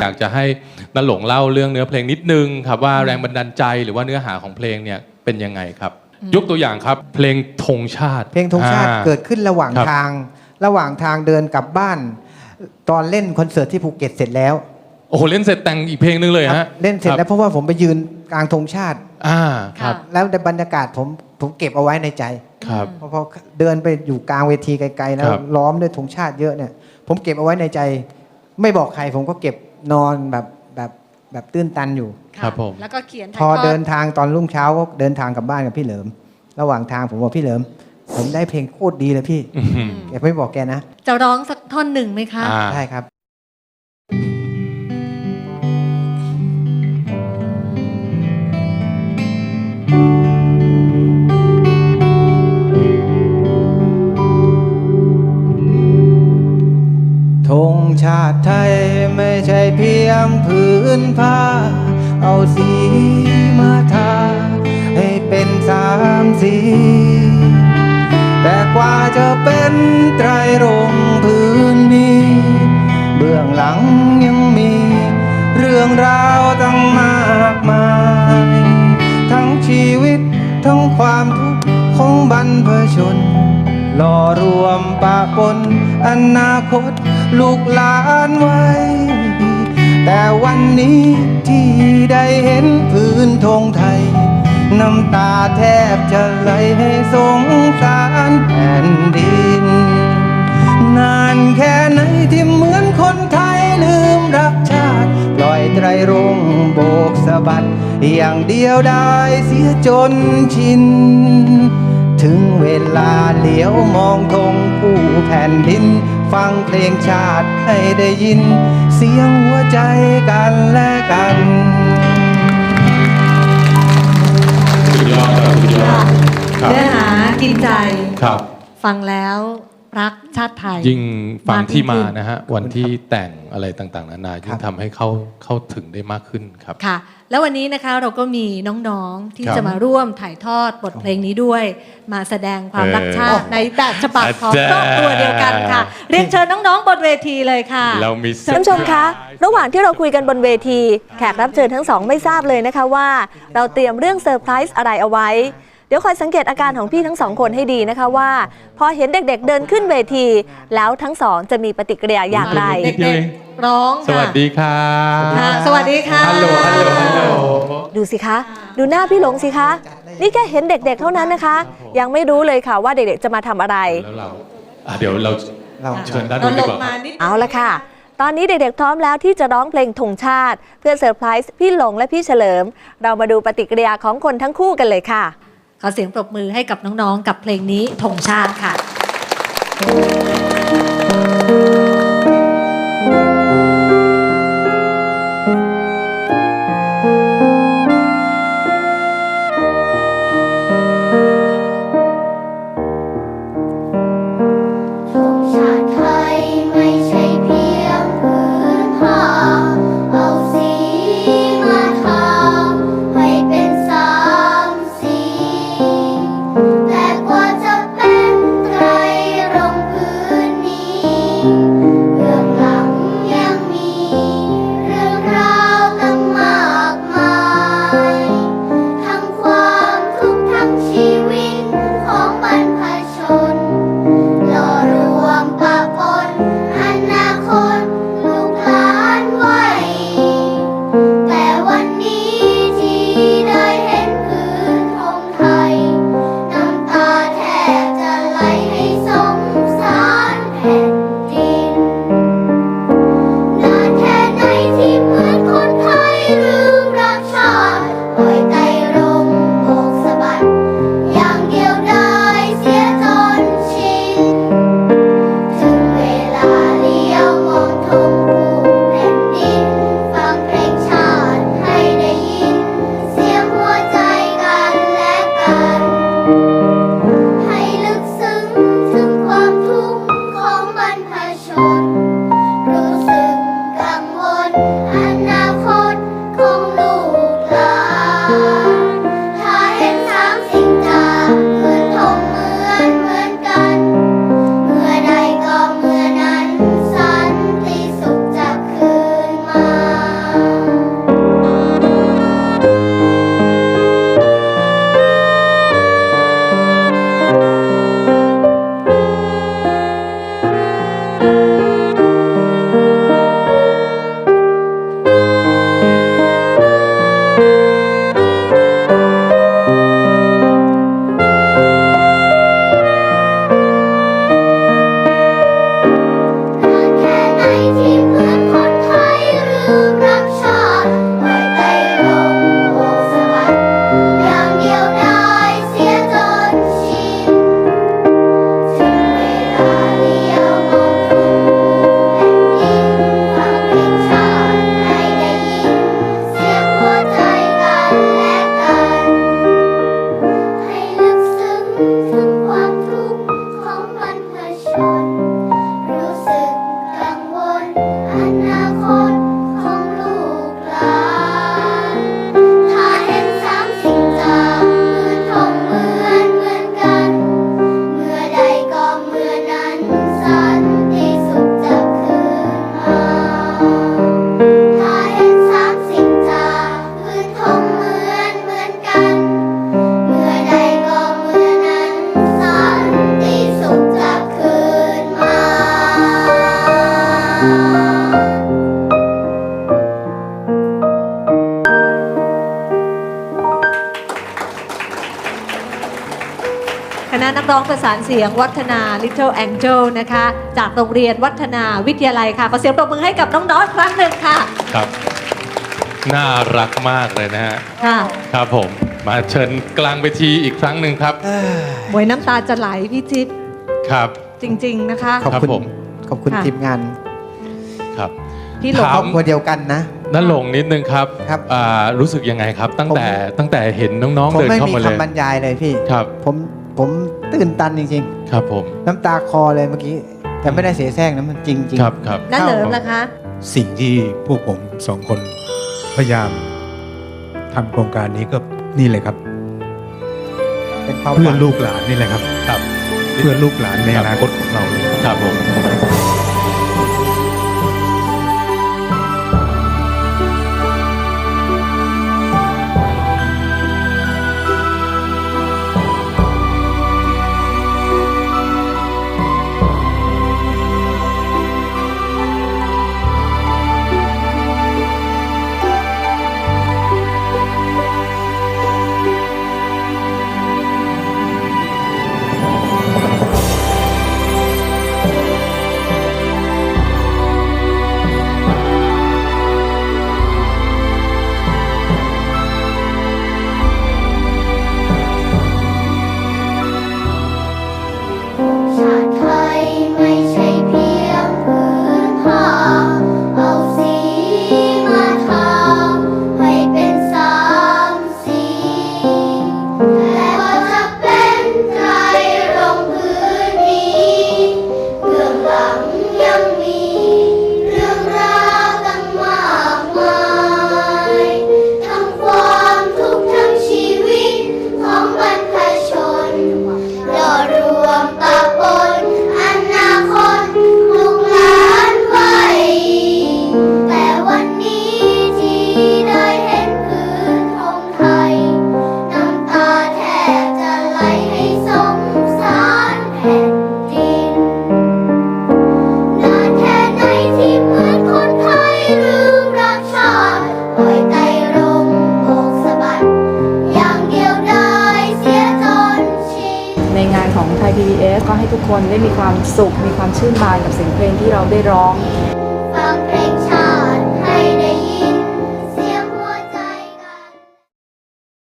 อยากจะให้นันหลงเล่าเรื่องเนื้อเพลงนิดนึงครับว่าแรงบันดาลใจหรือว่าเนื้อหาของเพลงเนี่ยเป็นยังไงครับ ยกตัวอย่างครับเพลงธงชาติ เพลงธงชาติอ่เกิดขึ้นระหว่างครับทาง ระหว่างทางเดินกลับบ้าน ตอนเล่นคอนเสิร์ตที่ภูเก็ตเสร็จแล้วโอ้โหเล่นเสร็จแต่งอีกเพลงนึงเลยครับฮะเล่นเสร็จแล้วเพราะว่าผมไปยืนกลางธงชาติอ่าครับ แล้วในบรรยากาศผมผมเก็บเอาไว้ในใจครับพอพอเดินไปอยู่กลางเวทีไกลๆแล้วครับล้อมด้วยธงชาติเยอะเนี่ย ผมเก็บเอาไว้ในใจ ไม่บอกใครผมก็เก็บ นอนแบบแบบแบบตื้นตันอยู่ะครับผม แล้วก็เขียนพอถ่ายทเดินทางตอนรุ่งเช้าก็เดินทางกลับบ้านกับพี่เหลิม ระหว่างทางผมบอกพี่เหลิม ผมได้เพลงโคตรดีเลยพี่อื้อหือแกไม่บอกแกนะจะร้องสักท่อนหนึ่งไหมคะ อ่า ได้ครับ ยงผืนผ้า เอาสีมาทา ให้เป็นสามสี แต่กว่าจะเป็นไตรรงพื้นนี้ เบื้องหลังยังมี เรื่องราวตั้งมากมาย ทั้งชีวิตทั้งความทุกข์ของบรรพชนหล่อรวมปะปนอนาคต ลูกหลานไว้ แต่วันนี้ที่ได้เห็นพื้นธงไทย น้ำตาแทบจะไหลให้สงสารแผ่นดิน นานแค่ไหนที่เหมือนคนไทยลืมรักชาติ ปล่อยไตรรงโบกสะบัด อย่างเดียวได้เสียจนชิน ถึงเวลาเหลียวมองธงผู้แผ่นดิน ฟังเพลงชาติให้ได้ยิน เสียงหัวใจกันและกันสุดยอดครับสุดยอดครับเนื้อหากินใจ ครับ ฟังแล้วรักชาติไทย ยิ่งฟังที่มามากยิ่งขึ้นนะฮะวันที่แต่งอะไรต่างๆนานายิ่งทำให้เข้าเข้าถึงได้มากขึ้นครับค่ะ แล้ววันนี้นะคะเราก็มีน้องๆที่ครับจะมาร่วมถ่ายทอดบทเพลงนี้ด้วย มาแสดงความรักชาติเออในแบบฉบับของอาจารย์ครอบครัวเดียวกันค่ะ เรียนเชิญน้องๆบนเวทีเลยค่ะ เรามีท่านผู้ชมคะระหว่างที่เราคุยกันบนเวที แขกรับเชิญทั้งสองไม่ทราบเลยนะคะว่า เราเตรียมเรื่องเซอร์ไพรส์อะไรเอาไว้ เดี๋ยวคอยสังเกตอาการของพี่ทั้งสองคนให้ดีนะคะว่า พอเห็นเด็กๆเดินขึ้นเวที แล้วทั้งสองจะมีปฏิกิริยาอย่างไร นิดเดียวเอง ร้องสวัสดีครับค่ะ สวัสดีค่ะ ฮัลโหลฮัลโหลฮัลโหลดูสิคะ ดูหน้าพี่หลงสิคะ นี่แค่เห็นเด็กๆเท่านั้นนะคะ ยังไม่รู้เลยค่ะว่าเด็กๆจะมาทำอะไร แล้วเราอะเดี๋ยวเราเราเชิญด้านเรานู้นลดีงกว่ามานิดเอาละค่ะ ตอนนี้เด็กๆพร้อมแล้วที่จะร้องเพลงธงชาติ เพื่อเซอร์ไพรส์พี่หลงและพี่เฉลิม เรามาดูปฏิกิริยาของคนทั้งคู่กันเลยค่ะ ขอเสียงปรบมือให้กับน้องๆ กับเพลงนี้ธงชาติค่ะานเสียงวัฒนา Little Angel นะคะ จากโรงเรียนวัฒนาวิทยาลัยค่ะขอเสียงปรบมือให้กับน้องดอสครั้งหนึ่งค่ะ ครับ น่ารักมากเลยนะฮะ ค่ะ ครับผม มาเชิญกลางเวทีอีกครั้งหนึ่งครับ หมวยน้ำตาจะไหลพี่จิ๊บครับ จริง ๆ นะคะ ขอบครับคุณผม ขอบคุณค่ะ ทีมงานครับ พี่หลงถาครอมบครัวเดียวกันนะ นั่นหลงนิดนึงครับครับอ่ารู้สึกยังไงครับ ตั้งแต่ผมตั้งแต่เห็นน้องผมๆเดินไม่เข้ามีมาเลยคำบรรยายเลยพี่ ครับ ผม ผมตื่นตันจริงครับผมๆน้ำตาคอเลยเมื่อกี้ แต่ไม่ได้เสียแซงนะมันจริงจริงครับครับน้าเหลิมล่ะคะ สิ่งที่พวกผมสองคนพยายามทำโครงการนี้ก็นี่เลยครับเป็นความเพื่หอวังลูกหลานนี่แหละครับ ครับ เพื่อลูกหลานในอนาคตของเราเลยครับผม ให้ทุกคนได้มีความสุข มีความชื่นบานกับเสียงเพลงที่เราได้ร้อง